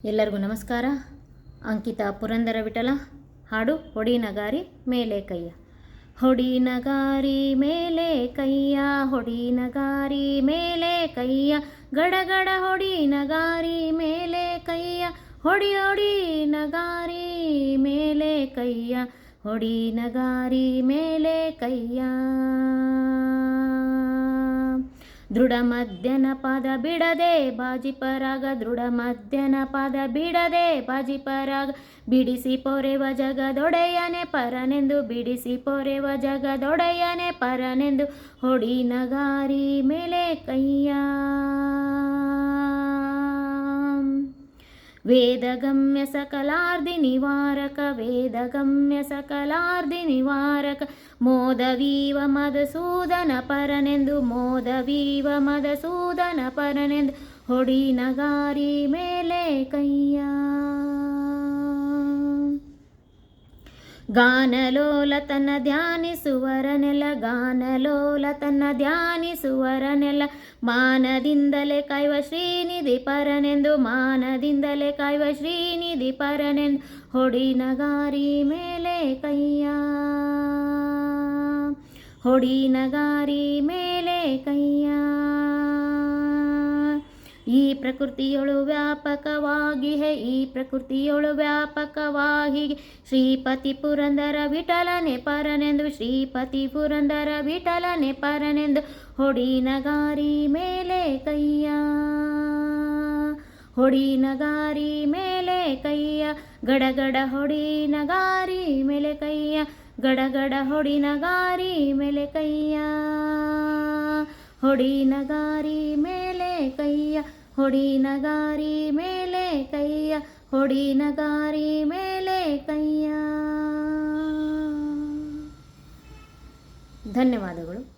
ಎಲ್ಲರಿಗೂ ನಮಸ್ಕಾರ. ಅಂಕಿತಾ ಪುರಂದರ ವಿಠಲ, ಹಾಡು ಹೊಡಿ ನಗಾರಿ ಮೇಲೆ ಕೈಯ ಹೊಡಿ ನಗಾರಿ ಮೇಲೆ ಕೈಯ ಹೊಡಿ ನಗಾರಿ ಮೇಲೆ ಕೈಯ ಗಡಗಡ ಹೊಡಿ ನಗಾರಿ ಮೇಲೆ ಕೈಯ ಹೊಡಿ ಹೊಡಿ ನಗಾರಿ ಮೇಲೆ ಕೈಯ ಹೊಡಿ ನಗಾರಿ ಮೇಲೆ ಕೈಯ ದೃಢ ಮಧ್ಯನ ಪದ ಬಿಡದೆ, ಬಾಜಿ ಪರಾಗ ದೃಢ ಮಧ್ಯನ ಪದ ಬಿಡದೆ, ಬಾಜಿ ಪರಾಗ ಬಿಡಿಸಿ ಪೊರೆವ ಜಗದೊಡೆಯನೆ, ಪರನೆಂದು ಬಿಡಿಸಿ ಪೊರೆವ ಜಗದೊಡೆಯನೆ, ಪರನೆಂದು ಹೊಡಿ ನಗಾರಿ ಮೇಲೆ ಕೈಯ. ವೇದಗಮ್ಯ ಸಕಲಾರ್ಧಿ ನಿವಾರಕ ವೇದಗಮ್ಯ ಸಕಲಾರ್ಧಿ ನಿವಾರಕ ಮೋದವೀವ ಮದಸೂದನ ಪರನೆಂದು ಮೋದವೀವ ಮದಸೂದನ ಪರನೆಂದು ಹೊಡಿ ನಗಾರಿ ಮೇಲೆ ಕೈಯ ಗಾನಲೋಲ ತನ್ನ ಧ್ಯಾನಿಸುವರನೆಲ್ಲ ಗಾನಲೋಲತನ ಧ್ಯಾನಿಸುವರನೆಲ್ಲ ಮಾನದಿಂದಲೇ ಕಾಯುವ ಶ್ರೀನಿಧಿ ಪರನೆಂದು, ಮಾನದಿಂದಲೇ ಕಾಯುವ ಶ್ರೀನಿಧಿ ಪರನೆಂದು ಹೊಡಿ ನಗಾರಿ ಮೇಲೆ ಕೈಯ ಹೊಡಿ ನಗಾರಿ ಮೇಲೆ ಕೈಯ ಈ ಪ್ರಕೃತಿಯೊಳು ವ್ಯಾಪಕವಾಗಿ ಹೇ ಈ ಪ್ರಕೃತಿಯೊಳು ವ್ಯಾಪಕವಾಗಿ ಶ್ರೀಪತಿ ಪುರಂದರ ವಿಠಲನೆ ಪರನೆಂದು, ಶ್ರೀಪತಿ ಪುರಂದರ ವಿಠಲನೆ ಪರನೆಂದು ಹೊಡಿ ನಗಾರಿ ಮೇಲೆ ಕೈಯ. ಹೊಡಿ ನಗಾರಿ ಮೇಲೆ ಕೈಯ, ಗಡಗಡ ಹೊಡಿ ನಗಾರಿ ಮೇಲೆ ಕೈಯ, ಗಡಗಡ ಹೊಡಿ ನಗಾರಿ ಮೇಲೆ ಕೈಯ. ಹೊಡಿ ನಗಾರಿ ಮೇಲೆ ಕೈಯ. ಹೊಡಿ ನಗಾರಿ ಮೇಲೆ ಕೈಯ ಹೊಡಿ ನಗಾರಿ ಮೇಲೆ ಕೈಯ. ಧನ್ಯವಾದಗಳು.